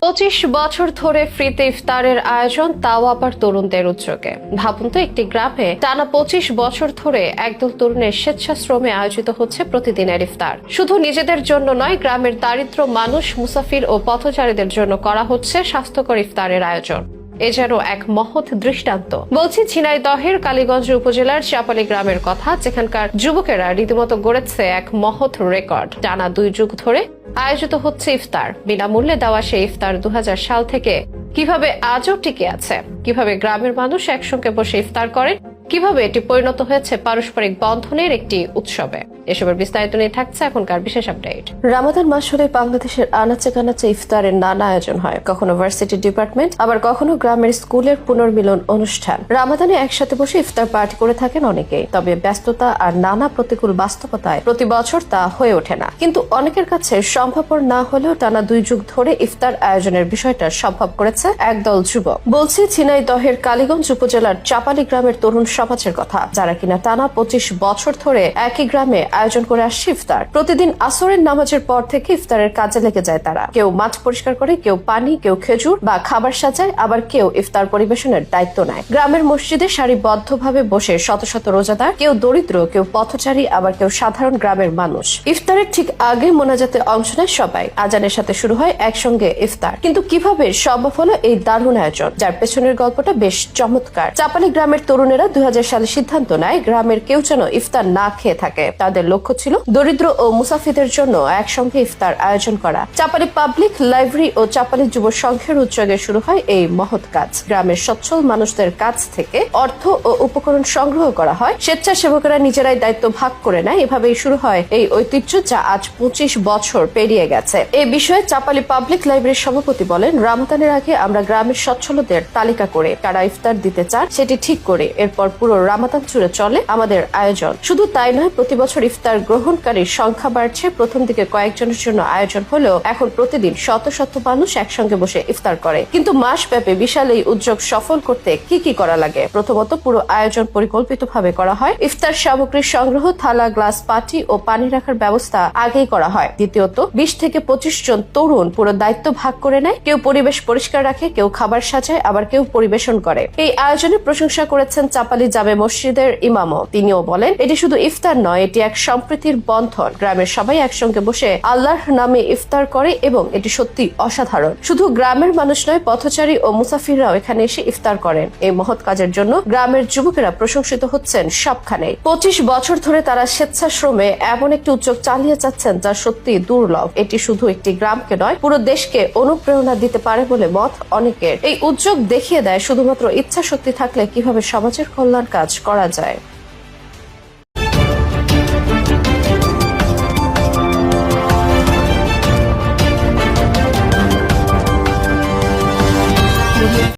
পঁচিশ বছর ধরে ফ্রিতে ইফতারের আয়োজন, তাও আবার তরুণদের উদ্যোগে। ভাবুন তো, একটি গ্রামে টানা পঁচিশ বছর ধরে একদল তরুণের স্বেচ্ছাশ্রমে আয়োজিত হচ্ছে প্রতিদিনের ইফতার। শুধু নিজেদের জন্য নয়, গ্রামের দারিদ্র মানুষ, মুসাফির ও পথচারীদের জন্য করা হচ্ছে স্বাস্থ্যকর ইফতারের আয়োজন। এ যেন এক মহৎ দৃষ্টান্ত। বলছি ঝিনাইদহের কালীগঞ্জ উপজেলার চাপালি গ্রামের কথা। যেখানকার যুবকেরা রীতিমতো গড়েছে এক মহৎ রেকর্ড। টানা দুই যুগ ধরে আয়োজিত হচ্ছে ইফতার। বিনামূল্যে দেওয়া সেই ইফতার দু হাজার সাল থেকে কীভাবে আজও টিকে আছে? কীভাবে গ্রামের মানুষ একসঙ্গে বসে ইফতার করেন? কীভাবে এটি পরিণত হয়েছে পারস্পরিক বন্ধনের একটি উৎসবে? এসবের বিস্তারিত নিয়ে থাকছে এখনকার বিশেষ আপডেট। রামাদান মাস হলে বাংলাদেশের আনাচে কানাচে ইফতারের নানা আয়োজন হয়। কখনো ভার্সিটি ডিপার্টমেন্ট, আবার কখনো গ্রামের স্কুলের পুনর্মিলন অনুষ্ঠান। রামাদানে একসাথে বসে ইফতার পার্টি করে থাকেন অনেকেই। তবে ব্যস্ততা আর নানা প্রতিকূল বাস্তবতায় প্রতি বছর তা হয়ে ওঠে না। কিন্তু অনেকের কাছে সম্ভবপর না হলেও টানা দুই যুগ ধরে ইফতার আয়োজনের বিষয়টা সম্ভব করেছে একদল যুবক। বলছি ঝিনাইদহের কালীগঞ্জ উপজেলার চাপালি গ্রামের তরুণ সমাজের কথা, যারা কিনা টানা পঁচিশ বছর ধরে একই গ্রামে আয়োজন করে আসছে ইফতার। প্রতিদিন আসরের নামাজের পর থেকে ইফতারের কাজে লেগে যায় তারা। কেউ মাঠ পরিষ্কার করে, কেউ পানি, কেউ খেজুর বা খাবার সাজায়, আবার কেউ ইফতার পরিবেশনের দায়িত্ব নেয়। গ্রামের মসজিদে সারিবদ্ধভাবে বসে শত শত রোজাদার, কেউ দরিদ্র, কেউ পথচারী, আবার কেউ সাধারণ গ্রামের মানুষ। ইফতারের ঠিক আগে মোনাজাতে অংশ নেয় সবাই। আজানের সাথে শুরু হয় একসঙ্গে ইফতার। কিন্তু কীভাবে সম্ভব হলো এই দারুণ আয়োজন, যার পেছনের গল্পটা বেশ চমৎকার। চাপালি গ্রামের তরুণেরা দুই সালে সিদ্ধান্ত নেয়, গ্রামের কেউ যেন ইফতার না খেয়ে থাকে। তাদের লক্ষ্য ছিল দরিদ্র ও মুসাফিদের জন্য একসঙ্গে ইফতার আয়োজন করা। চাপালি পাবলিক লাইব্রেরি ও চাপালি যুব সংঘের উদ্যোগে শুরু হয় এই মহৎ কাজ। গ্রামের সচ্ছল মানুষদের কাছ থেকে অর্থ ও উপকরণ সংগ্রহ করা হয়। স্বেচ্ছাসেবকেরা নিজেরাই দায়িত্ব ভাগ করে নেয়। এভাবেই শুরু হয় এই ঐতিহ্য যা আজ পঁচিশ বছর পেরিয়ে গেছে। এই বিষয়ে চাপালি পাবলিক লাইব্রেরির সভাপতি বলেন রামদানের আগে আমরা গ্রামের সচ্ছলদের তালিকা করে কারা ইফতার দিতে চান সেটি ঠিক করে, এরপর পুরো রামাদান জুড়ে চলে আমাদের আয়োজন। শুধু তাই নয়, প্রতি বছর ইফতার গ্রহণকারীর সংখ্যা বাড়ছে। প্রথম দিকে কয়েকজনের জন্য আয়োজন হলেও এখন প্রতিদিন শত শত মানুষ একসঙ্গে বসে ইফতার করে। কিন্তু মাস ব্যাপী বিশাল এই উদ্যোগ সফল করতে কি কি করা লাগে? প্রথমত পুরো আয়োজন পরিকল্পিতভাবে করা হয়। ইফতার সামগ্রীর সংগ্রহ, থালা, গ্লাস, পাটি ও পানি রাখার ব্যবস্থা আগেই করা হয়। দ্বিতীয়ত, বিশ থেকে পঁচিশ জন তরুণ পুরো দায়িত্ব ভাগ করে নেয়। কেউ পরিবেশ পরিষ্কার রাখে, কেউ খাবার সাজায়, আবার কেউ পরিবেশন করে। এই আয়োজনের প্রশংসা করেছেন চাপালি জামে মসজিদের ইমামও। তিনিও বলেন, এটি শুধু ইফতার নয়, এটি এক সম্প্রীতির বন্ধন। গ্রামের সবাই একসঙ্গে বসে আল্লাহর নামে ইফতার করে এবং এটি সত্যি অসাধারণ। শুধু গ্রামের মানুষ নয়, পথচারী ও মুসাফিররাও এখানে এসে ইফতার করেন। এই মহৎ কাজের জন্য গ্রামের যুবকেরা প্রশংসিত হচ্ছেন সবখানে। পঁচিশ বছর ধরে তারা স্বেচ্ছাশ্রমে এমন একটি উদ্যোগ চালিয়ে যাচ্ছেন যা সত্যি দুর্লভ। এটি শুধু একটি গ্রামকে নয়, পুরো দেশকে অনুপ্রেরণা দিতে পারে বলে মত অনেকের। এই উদ্যোগ দেখিয়ে দেয় শুধুমাত্র ইচ্ছা শক্তি থাকলে কীভাবে সমাজের কল্যাণ কাজ করা যায়।